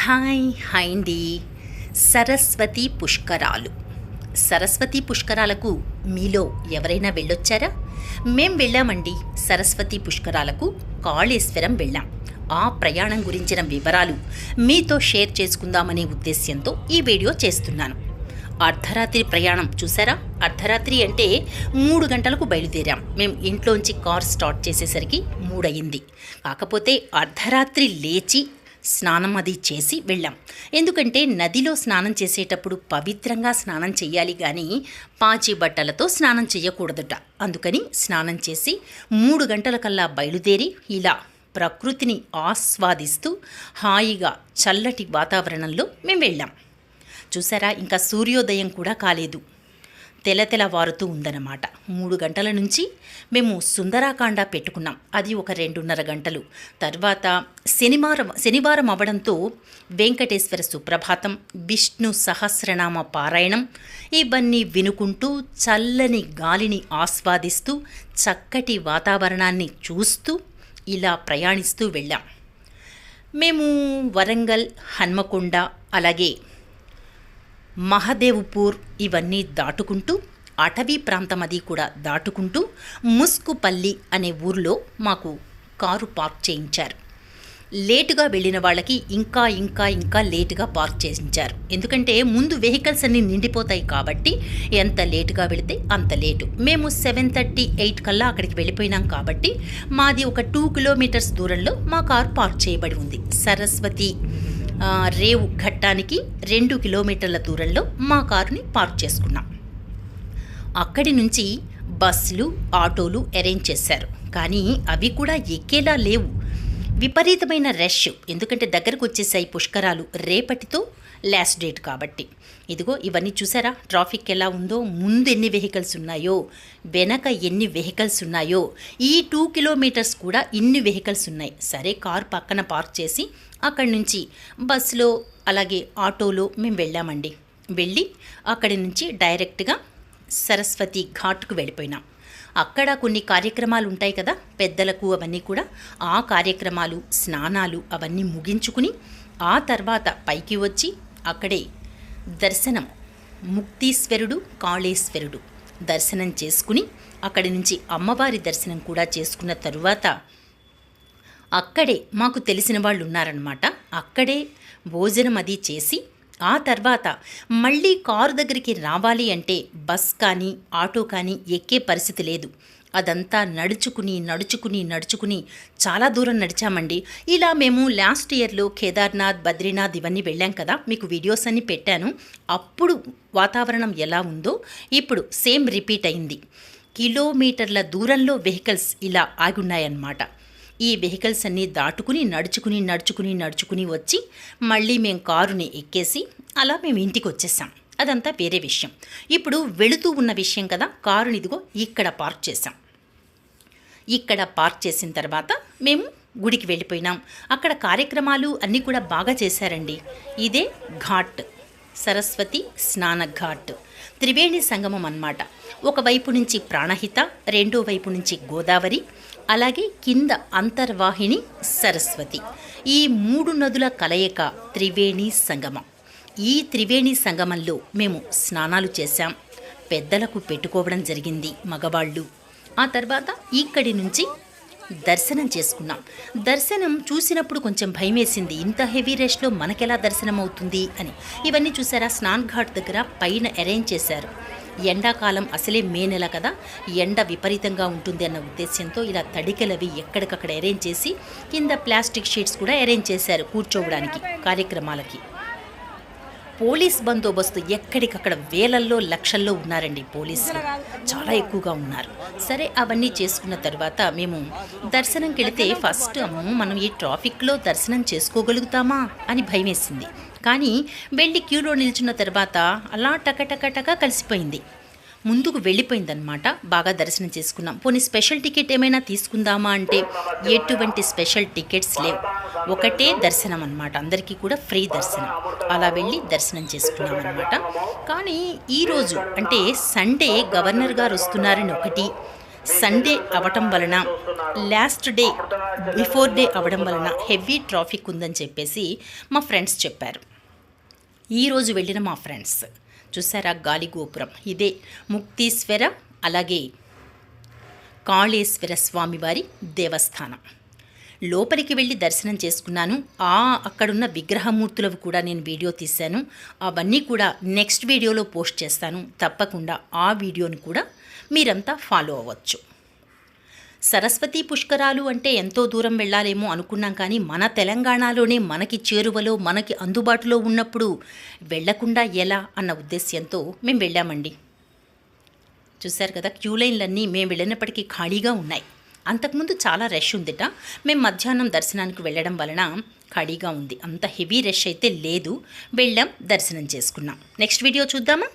Hi hi అండి. సరస్వతి పుష్కరాలు. సరస్వతి పుష్కరాలకు మీలో ఎవరైనా వెళ్ళొచ్చారా? మేం వెళ్ళామండి. సరస్వతి పుష్కరాలకు కాళేశ్వరం వెళ్ళాం. ఆ ప్రయాణం గురించిన వివరాలు మీతో షేర్ చేసుకుందామనే ఉద్దేశ్యంతో ఈ వీడియో చేస్తున్నాను. అర్ధరాత్రి ప్రయాణం చూసారా? అర్ధరాత్రి అంటే మూడు గంటలకు బయలుదేరాం. మేము ఇంట్లోంచి కార్ స్టార్ట్ చేసేసరికి మూడయింది. కాకపోతే అర్ధరాత్రి లేచి స్నానం అది చేసి వెళ్ళాం. ఎందుకంటే నదిలో స్నానం చేసేటప్పుడు పవిత్రంగా స్నానం చేయాలి కానీ పాచి బట్టలతో స్నానం చేయకూడదుట. అందుకని స్నానం చేసి మూడు గంటలకల్లా బయలుదేరి ఇలా ప్రకృతిని ఆస్వాదిస్తూ హాయిగా చల్లటి వాతావరణంలో మేము వెళ్ళాం. చూసారా? ఇంకా సూర్యోదయం కూడా కాలేదు. తెల తెలవారుతూ ఉందన్నమాట. మూడు గంటల నుంచి మేము సుందరాకాండ పెట్టుకున్నాం. అది ఒక రెండున్నర గంటలు. తర్వాత శనివారం శనివారం అవ్వడంతో వెంకటేశ్వర సుప్రభాతం విష్ణు సహస్రనామ పారాయణం ఇవన్నీ వినుకుంటూ చల్లని గాలిని ఆస్వాదిస్తూ చక్కటి వాతావరణాన్ని చూస్తూ ఇలా ప్రయాణిస్తూ వెళ్ళాం. మేము వరంగల్ హన్మకొండ అలాగే మహదేవ్పూర్ ఇవన్నీ దాటుకుంటూ అటవీ ప్రాంతం అది కూడా దాటుకుంటూ ముస్కుపల్లి అనే ఊరిలో మాకు కారు పార్క్ చేయించారు. లేటుగా వెళ్ళిన వాళ్ళకి ఇంకా ఇంకా ఇంకా లేటుగా పార్క్ చేయించారు. ఎందుకంటే ముందు వెహికల్స్ అన్నీ నిండిపోతాయి కాబట్టి ఎంత లేటుగా వెళితే అంత లేటు. మేము సెవెన్ థర్టీ ఎయిట్ కల్లా అక్కడికి వెళ్ళిపోయినాం కాబట్టి మాది ఒక టూ కిలోమీటర్స్ దూరంలో మా కారు పార్క్ చేయబడి ఉంది. సరస్వతి రేవు ఘట్టానికి రెండు కిలోమీటర్ల దూరంలో మా కారుని పార్క్ చేసుకున్నాం. అక్కడి నుంచి బస్సులు ఆటోలు అరేంజ్ చేశారు. కానీ అవి కూడా ఎక్కేలా లేవు. విపరీతమైన రష్. ఎందుకంటే దగ్గరకు వచ్చేసాయి పుష్కరాలు రేపటితో లాస్ట్ డేట్ కాబట్టి. ఇదిగో ఇవన్నీ చూసారా? ట్రాఫిక్ ఎలా ఉందో ముందు ఎన్ని వెహికల్స్ ఉన్నాయో వెనక ఎన్ని వెహికల్స్ ఉన్నాయో ఈ టూ కిలోమీటర్స్ కూడా ఇన్ని వెహికల్స్ ఉన్నాయి. సరే కార్ పక్కన పార్క్ చేసి అక్కడి నుంచి బస్సులో అలాగే ఆటోలో మేము వెళ్ళామండి. వెళ్ళి అక్కడి నుంచి డైరెక్ట్గా సరస్వతి ఘాట్కు వెళ్ళిపోయినాం. అక్కడ కొన్ని కార్యక్రమాలు ఉంటాయి కదా పెద్దలకు అవన్నీ కూడా. ఆ కార్యక్రమాలు స్నానాలు అవన్నీ ముగించుకుని ఆ తర్వాత పైకి వచ్చి అక్కడే దర్శనం. ముక్తీశ్వరుడు కాళేశ్వరుడు దర్శనం చేసుకుని అక్కడి నుంచి అమ్మవారి దర్శనం కూడా చేసుకున్న తరువాత అక్కడే మాకు తెలిసిన వాళ్ళు ఉన్నారనమాట అక్కడే భోజనం అది చేసి ఆ తర్వాత మళ్ళీ కారు దగ్గరికి రావాలి అంటే బస్ కానీ ఆటో కానీ ఎక్కే పరిస్థితి లేదు. అదంతా నడుచుకుని నడుచుకుని నడుచుకుని చాలా దూరం నడిచామండి. ఇలా మేము లాస్ట్ ఇయర్లో కేదార్నాథ్ బద్రీనాథ్ ఇవన్నీ వెళ్ళాం కదా మీకు వీడియోస్ అన్ని పెట్టాను. అప్పుడు వాతావరణం ఎలా ఉందో ఇప్పుడు సేమ్ రిపీట్ అయింది. కిలోమీటర్ల దూరంలో వెహికల్స్ ఇలా ఆగున్నాయన్నమాట ఈ వెహికల్స్ అన్నీ దాటుకుని నడుచుకుని నడుచుకుని నడుచుకుని వచ్చి మళ్ళీ మేము కారుని ఎక్కేసి అలా మేము ఇంటికి వచ్చేసాం అదంతా వేరే విషయం. ఇప్పుడు వెళుతూ ఉన్న విషయం కదా కారుని ఇదిగో ఇక్కడ పార్క్ చేసాం ఇక్కడ పార్క్ చేసిన తర్వాత మేము గుడికి వెళ్ళిపోయినాం. అక్కడ కార్యక్రమాలు అన్నీ కూడా బాగా చేశారండి. ఇదే ఘాట్ సరస్వతి స్నాన ఘాట్. త్రివేణి సంగమం అన్నమాట. ఒకవైపు నుంచి ప్రాణహిత రెండో వైపు నుంచి గోదావరి అలాగే కింద అంతర్వాహిని సరస్వతి. ఈ మూడు నదుల కలయిక త్రివేణి సంగమం. ఈ త్రివేణి సంగమంలో మేము స్నానాలు చేశాం. పెద్దలకు పెట్టుకోవడం జరిగింది మగవాళ్ళు. ఆ తర్వాత ఇక్కడి నుంచి దర్శనం చేసుకున్నాం. దర్శనం చూసినప్పుడు కొంచెం భయం వేసింది ఇంత హెవీ రష్లో మనకెలా దర్శనం అవుతుంది అని. ఇవన్నీ చూసారా? స్నాన్ ఘాట్ దగ్గర పైన అరేంజ్ చేశారు. ఎండాకాలం అసలే మే నెల కదా. ఎండ విపరీతంగా ఉంటుంది అన్న ఉద్దేశంతో ఇలా తడికెలవి ఎక్కడికక్కడ అరేంజ్ చేసి కింద ప్లాస్టిక్ షీట్స్ కూడా అరేంజ్ చేశారు కూర్చోవడానికి కార్యక్రమాలకి. పోలీస్ బందోబస్తు ఎక్కడికక్కడ వేలల్లో లక్షల్లో ఉన్నారండి పోలీసులు చాలా ఎక్కువగా ఉన్నారు. సరే అవన్నీ చేసుకున్న తర్వాత మేము దర్శనంకి వెళితే ఫస్ట్ మనం ఈ ట్రాఫిక్లో దర్శనం చేసుకోగలుగుతామా అని భయం వేసింది కానీ వెళ్ళి క్యూలో నిల్చున్న తర్వాత అలా టకటకటక కలిసిపోయింది. ముందుకు వెళ్ళిపోయిందనమాట బాగా దర్శనం చేసుకున్నాం. పోనీ స్పెషల్ టికెట్ ఏమైనా తీసుకుందామా అంటే ఎటువంటి స్పెషల్ టికెట్స్ లేవు. ఒకటే దర్శనం అనమాట అందరికీ కూడా ఫ్రీ దర్శనం. అలా వెళ్ళి దర్శనం చేసుకున్నాం అనమాట కానీ ఈరోజు అంటే సండే గవర్నర్ గారు వస్తున్నారని ఒకటి సండే అవటం వలన లాస్ట్ డే బిఫోర్ డే అవడం వలన హెవీ ట్రాఫిక్ ఉందని చెప్పేసి మా ఫ్రెండ్స్ చెప్పారు. ఈరోజు వెళ్ళిన మా ఫ్రెండ్స్. చూసారా? గాలిగోపురం ఇదే ముక్తీశ్వర అలాగే కాళేశ్వర స్వామివారి దేవస్థానం. లోపలికి వెళ్ళి దర్శనం చేసుకున్నాను. ఆ అక్కడున్న విగ్రహమూర్తులవి కూడా నేను వీడియో తీశాను. అవన్నీ కూడా నెక్స్ట్ వీడియోలో పోస్ట్ చేస్తాను. తప్పకుండా ఆ వీడియోని కూడా మీరంతా ఫాలో అవ్వచ్చు. సరస్వతి పుష్కరాలు అంటే ఎంతో దూరం వెళ్ళాలేమో అనుకున్నాం కానీ మన తెలంగాణలోనే మనకి చేరువలో మనకి అందుబాటులో ఉన్నప్పుడు వెళ్ళకుండా ఎలా అన్న ఉద్దేశ్యంతో మేము వెళ్ళామండి. చూశారు కదా క్యూ లైన్లన్నీ మేము వెళ్ళినప్పటికీ ఖాళీగా ఉన్నాయి. అంతకుముందు చాలా రష్ ఉందిట. మేము మధ్యాహ్నం దర్శనానికి వెళ్ళడం వలన ఖాళీగా ఉంది. అంత హెవీ రష్ అయితే లేదు. వెళ్ళాం దర్శనం చేసుకున్నాం. నెక్స్ట్ వీడియో చూద్దామా?